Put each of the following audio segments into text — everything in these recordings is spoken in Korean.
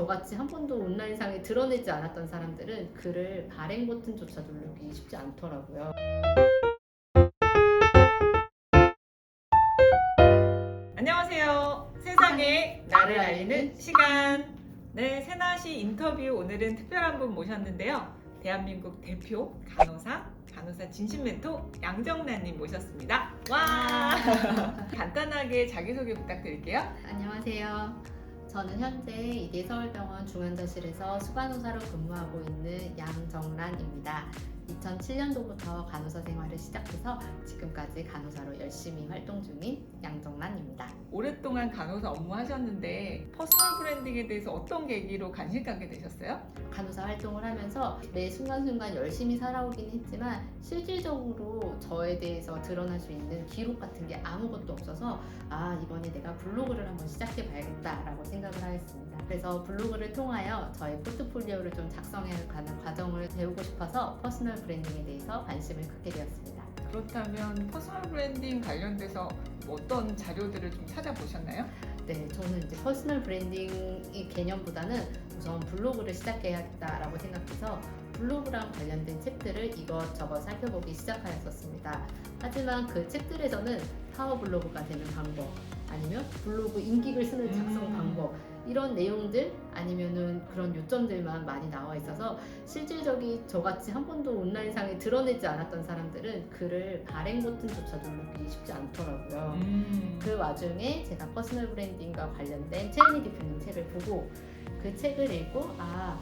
저같이 한 번도 온라인상에 드러내지 않았던 사람들은 글을 발행 버튼조차 누르기 쉽지 않더라고요. 안녕하세요. 세상에 나를 알리는 시간. 네, 세나시 인터뷰 오늘은 특별한 분 모셨는데요. 대한민국 대표 간호사, 간호사 진심 멘토 양정란님 모셨습니다. 와! 간단하게 자기소개 부탁드릴게요. 안녕하세요. 저는 현재 이대 서울병원 중환자실에서 수간호사로 근무하고 있는 양정란입니다. 2007년도부터 간호사 생활을 시작해서 지금까지 간호사로 열심히 활동 중인 양정란입니다. 오랫동안 간호사 업무 하셨는데 퍼스널 브랜딩에 대해서 어떤 계기로 관심 갖게 되셨어요? 간호사 활동을 하면서 매 순간순간 열심히 살아오긴 했지만 실질적으로 저에 대해서 드러날 수 있는 기록 같은 게 아무것도 없어서 아 이번에 내가 블로그를 한번 시작해 봐야겠다라고 생각을 하였습니다. 그래서 블로그를 통하여 저의 포트폴리오를 좀 작성해 가는 과정을 배우고 싶어서 퍼스널 브랜딩에 대해서 관심을 갖게 되었습니다. 그렇다면 퍼스널 브랜딩 관련돼서 뭐 어떤 자료들을 좀 찾아보셨나요? 네, 저는 이제 퍼스널 브랜딩 이 개념보다는 우선 블로그를 시작해야겠다라고 생각해서 블로그랑 관련된 책들을 이것저것 살펴보기 시작하였었습니다. 하지만 그 책들에서는 파워 블로그가 되는 방법, 아니면 블로그 인기글 쓰는 작성 음. 방법 이런 내용들 아니면은 그런 요점들만 많이 나와 있어서 실질적인 저같이 한 번도 온라인상에 드러내지 않았던 사람들은 글을 발행 버튼조차 누르기 쉽지 않더라고요. 음. 그 와중에 제가 퍼스널 브랜딩과 관련된 최은희 대표님 책을 보고 그 책을 읽고 아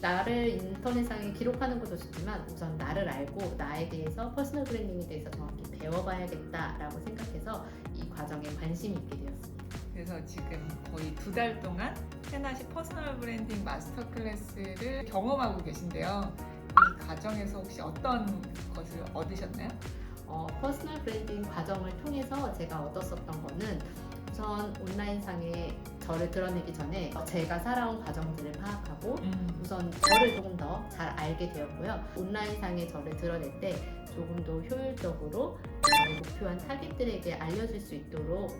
나를 인터넷상에 기록하는 것도 좋지만 우선 나를 알고 나에 대해서 퍼스널 브랜딩에 대해서 정확히 배워봐야겠다라고 생각해서 이 과정에 관심이 있게 되었습니다. 그래서 지금 거의 두 달 동안 세나시 퍼스널 브랜딩 마스터 클래스를 경험하고 계신데요. 이 과정에서 혹시 어떤 것을 얻으셨나요? 어, 퍼스널 브랜딩 과정을 통해서 제가 얻었었던 거는 우선 온라인상에 저를 드러내기 전에 제가 살아온 과정들을 파악하고 음. 우선 저를 조금 더 잘 알게 되었고요. 온라인상에 저를 드러낼 때 조금 더 효율적으로 저의 목표한 타깃들에게 알려줄 수 있도록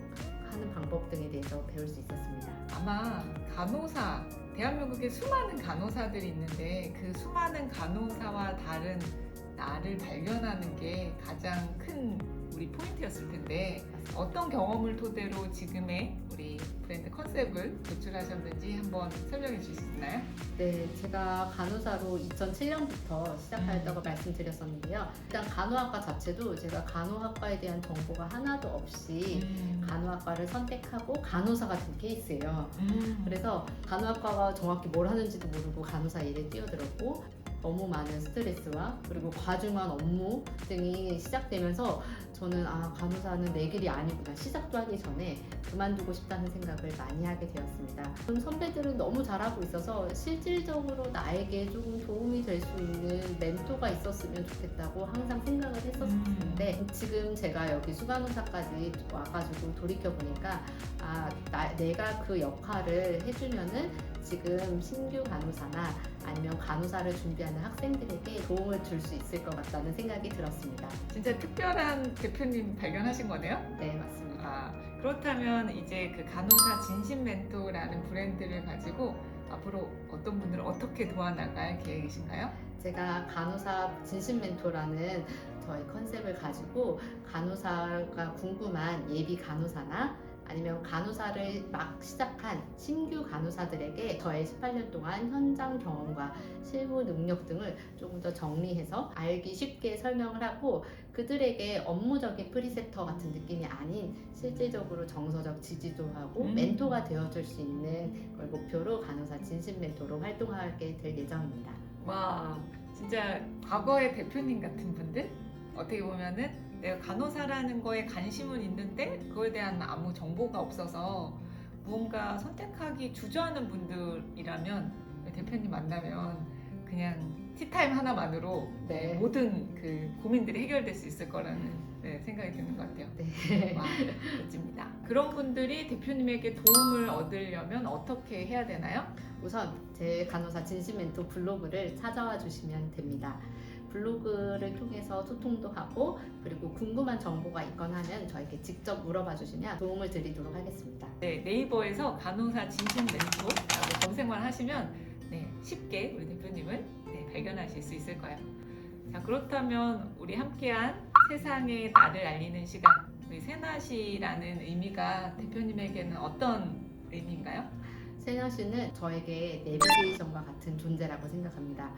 하는 방법 등에 대해서 배울 수 있었습니다. 아마 간호사, 대한민국에 수많은 간호사들이 있는데 그 수많은 간호사와 다른 나를 발견하는 게 가장 큰 우리 포인트였을 텐데 어떤 경험을 토대로 지금의 우리 브랜드 컨셉을 도출하셨는지 한번 설명해 주실 수 있나요? 네, 제가 간호사로 2007년부터 시작하였다고 말씀드렸었는데요. 일단 간호학과 자체도 제가 간호학과에 대한 정보가 하나도 없이 음. 간호학과를 선택하고 간호사가 된 케이스예요. 음. 그래서 간호학과가 정확히 뭘 하는지도 모르고 간호사 일에 뛰어들었고 너무 많은 스트레스와 그리고 과중한 업무 등이 시작되면서 저는 아 간호사는 내 길이 아니구나 시작도 하기 전에 그만두고 싶다는 생각을 많이 하게 되었습니다. 선배들은 너무 잘하고 있어서 실질적으로 나에게 조금 도움이 될 수 있는 멘토가 있었으면 좋겠다고 항상 생각을 했었는데 지금 제가 여기 수간호사까지 와가지고 돌이켜 보니까 아 나, 내가 그 역할을 해주면은 지금 신규 간호사나 아니면 간호사를 준비하는 학생들에게 도움을 줄 수 있을 것 같다는 생각이 들었습니다. 진짜 특별한 대표님 발견하신 거네요? 네 맞습니다. 아, 그렇다면 이제 그 간호사 진심 멘토라는 브랜드를 가지고 앞으로 어떤 분들을 어떻게 도와나갈 계획이신가요? 제가 간호사 진심 멘토라는 저희 컨셉을 가지고 간호사가 궁금한 예비 간호사나 아니면 간호사를 막 시작한 신규 간호사들에게 저의 18년 동안 현장 경험과 실무 능력 등을 조금 더 정리해서 알기 쉽게 설명을 하고 그들에게 업무적인 프리셉터 같은 느낌이 아닌 실질적으로 정서적 지지도 하고 음. 멘토가 되어줄 수 있는 걸 목표로 간호사 진심 멘토로 활동하게 될 예정입니다. 와, 진짜 과거의 대표님 같은 분들? 어떻게 보면은 내가 간호사라는 거에 관심은 있는데 그거에 대한 아무 정보가 없어서 무언가 선택하기 주저하는 분들이라면 대표님 만나면 그냥 티타임 하나만으로 네. 모든 그 고민들이 해결될 수 있을 거라는 네, 생각이 드는 것 같아요. 네. 와, 멋집니다. 그런 분들이 대표님에게 도움을 얻으려면 어떻게 해야 되나요? 우선 제 간호사 진심 멘토 블로그를 찾아와 주시면 됩니다. 블로그를 통해서 소통도 하고 그리고 궁금한 정보가 있거나 하면 저에게 직접 물어봐 주시면 도움을 드리도록 하겠습니다. 네, 네이버에서 간호사 진심 멘토라고 검색만 하시면 네, 쉽게 우리 대표님을 네, 발견하실 수 있을 거예요. 자, 그렇다면 우리 함께한 세상에 나를 알리는 시간, 우리 세나시라는 의미가 대표님에게는 어떤 의미인가요? 세나 씨는 저에게 내비게이션과 같은 존재라고 생각합니다.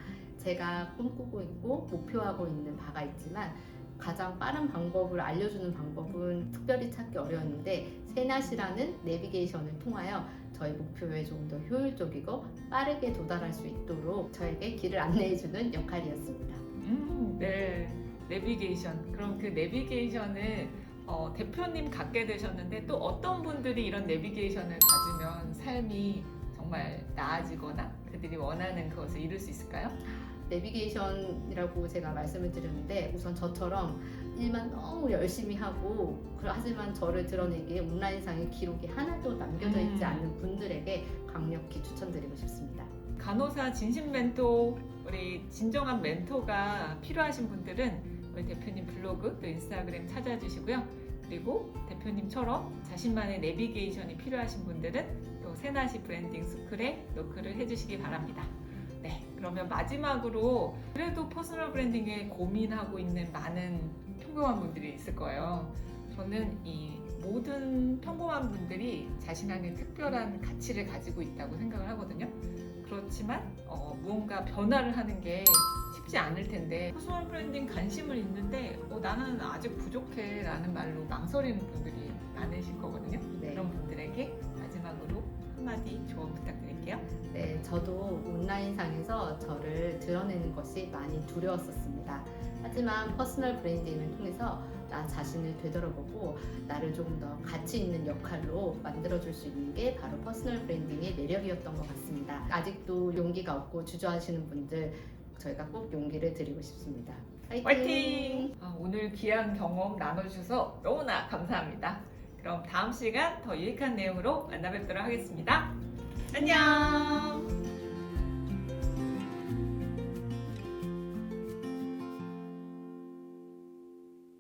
제가 꿈꾸고 있고 목표하고 있는 바가 있지만 가장 빠른 방법을 알려주는 방법은 특별히 찾기 어려웠는데 세나 씨라는 내비게이션을 통하여 저희 목표에 좀더 효율적이고 빠르게 도달할 수 있도록 저에게 길을 안내해주는 역할이었습니다. 음, 네, 내비게이션. 그럼 그 내비게이션을 어, 대표님 갖게 되셨는데 또 어떤 분들이 이런 내비게이션을 가지면 삶이 정말 나아지거나 그들이 원하는 그것을 이룰 수 있을까요? 내비게이션이라고 제가 말씀을 드렸는데 우선 저처럼 일만 너무 열심히 하고 그- 하지만 저를 드러내기에 온라인상에 기록이 하나도 남겨져 있지 음. 않는 분들에게 강력히 추천드리고 싶습니다. 간호사 진심 멘토, 우리 진정한 멘토가 필요하신 분들은 우리 대표님 블로그 또 인스타그램 찾아주시고요. 그리고 대표님처럼 자신만의 내비게이션이 필요하신 분들은 또 세나시 브랜딩 스쿨에 노크를 해주시기 바랍니다. 네, 그러면 마지막으로 그래도 퍼스널 브랜딩에 고민하고 있는 많은 평범한 분들이 있을 거예요. 저는 이 모든 평범한 분들이 자신 안에 특별한 가치를 가지고 있다고 생각을 하거든요. 그렇지만 어, 무언가 변화를 하는 게 쉽지 않을 텐데 퍼스널 브랜딩 관심을 있는데 어, 나는 아직 부족해 라는 말로 망설이는 분들이 많으실 거거든요. 한마디 조언 부탁드릴게요. 네, 저도 온라인상에서 저를 드러내는 것이 많이 두려웠었습니다. 하지만 퍼스널 브랜딩을 통해서 나 자신을 되돌아보고 나를 조금 더 가치 있는 역할로 만들어줄 수 있는 게 바로 퍼스널 브랜딩의 매력이었던 것 같습니다. 아직도 용기가 없고 주저하시는 분들 저희가 꼭 용기를 드리고 싶습니다. 화이팅! 화이팅! 아, 오늘 귀한 경험 나눠주셔서 너무나 감사합니다. 그럼 다음 시간 더 유익한 내용으로 만나 뵙도록 하겠습니다. 안녕!